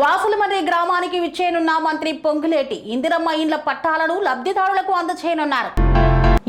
వాసులమర్రి గ్రామానికి విచ్చేయనున్న మంత్రి పొంగులేటి ఇందిరమ్మ ఇండ్ల పట్టాలను లబ్ధిదారులకు అందచేయనున్నారు.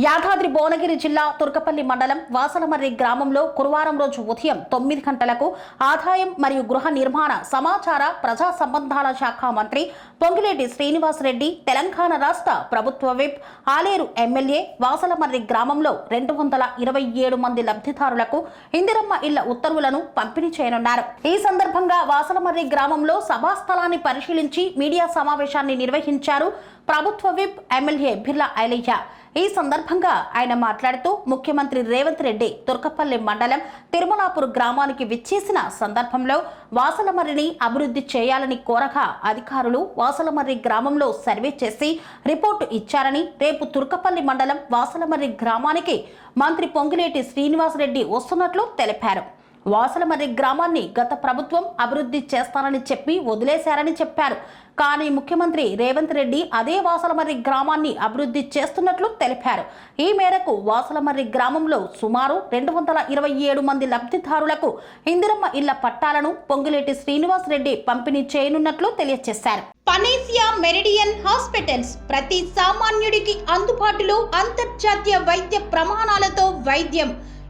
యాదాద్రి భువనగిరి జిల్లా తుర్కపల్లి మండలం వాసలమర్రి గ్రామంలో గురువారం రోజు ఉదయం తొమ్మిది గంటలకు ఆదాయం మరియు గృహ నిర్మాణ సమాచార ప్రజా సంబంధాల శాఖ మంత్రి పొంగిరెడ్డి శ్రీనివాసరెడ్డి తెలంగాణ రాష్ట్ర ప్రభుత్వ విప్ ఆలేరు ఎమ్మెల్యే వాసలమర్రి గ్రామంలో రెండు వందల ఇరవై ఏడు మంది లబ్ధిదారులకు ఇందిరమ్మ ఇళ్ళ ఉత్తర్వులను పంపిణీ చేయనున్నారు. ఈ సందర్భంగా వాసలమర్రి గ్రామంలో సభా స్థలాన్ని పరిశీలించి మీడియా సమావేశాన్ని నిర్వహించారు ప్రభుత్వ విప్ ఎమ్మెల్యే బిర్లా ఐలయ్య. ఈ సందర్భంగా ఆయన మాట్లాడుతూ ముఖ్యమంత్రి రేవంత్ రెడ్డి తుర్కపల్లి మండలం తిరుమలాపూర్ గ్రామానికి విచ్చేసిన సందర్భంలో వాసలమర్రిని అభివృద్ధి చేయాలని కోరగా అధికారులు వాసలమర్రి గ్రామంలో సర్వే చేసి రిపోర్టు ఇచ్చారని రేపు తుర్కపల్లి మండలం వాసలమర్రి గ్రామానికి మంత్రి పొంగిలేటి శ్రీనివాసరెడ్డి వస్తున్నట్లు తెలిపారు. వాసలమర్రి గ్రామాన్ని గత ప్రభుత్వం అభివృద్ధి చేస్తానని చెప్పి వదిలేశారని చెప్పారు. కానీ ముఖ్యమంత్రి రేవంత్ రెడ్డి అదే వాసలమర్రి గ్రామాన్ని అభివృద్ధి చేస్తున్నట్లు తెలిపారు. ఈ మేరకు వాసలమర్రి గ్రామంలో సుమారు రెండు వందల ఇరవై ఏడు మంది లబ్ధిదారులకు ఇందిరమ్మ ఇళ్ళ పట్టాలను పొంగులేటి శ్రీనివాస్ రెడ్డి పంపిణీ చేయనున్నట్లు తెలియజేశారు. పనేసియా మెరిడియన్ హాస్పిటల్స్ ప్రతి సామాన్యుడికి అందుబాటులో అంతర్జాతీయ వైద్య ప్రమాణాలతో వైద్యం.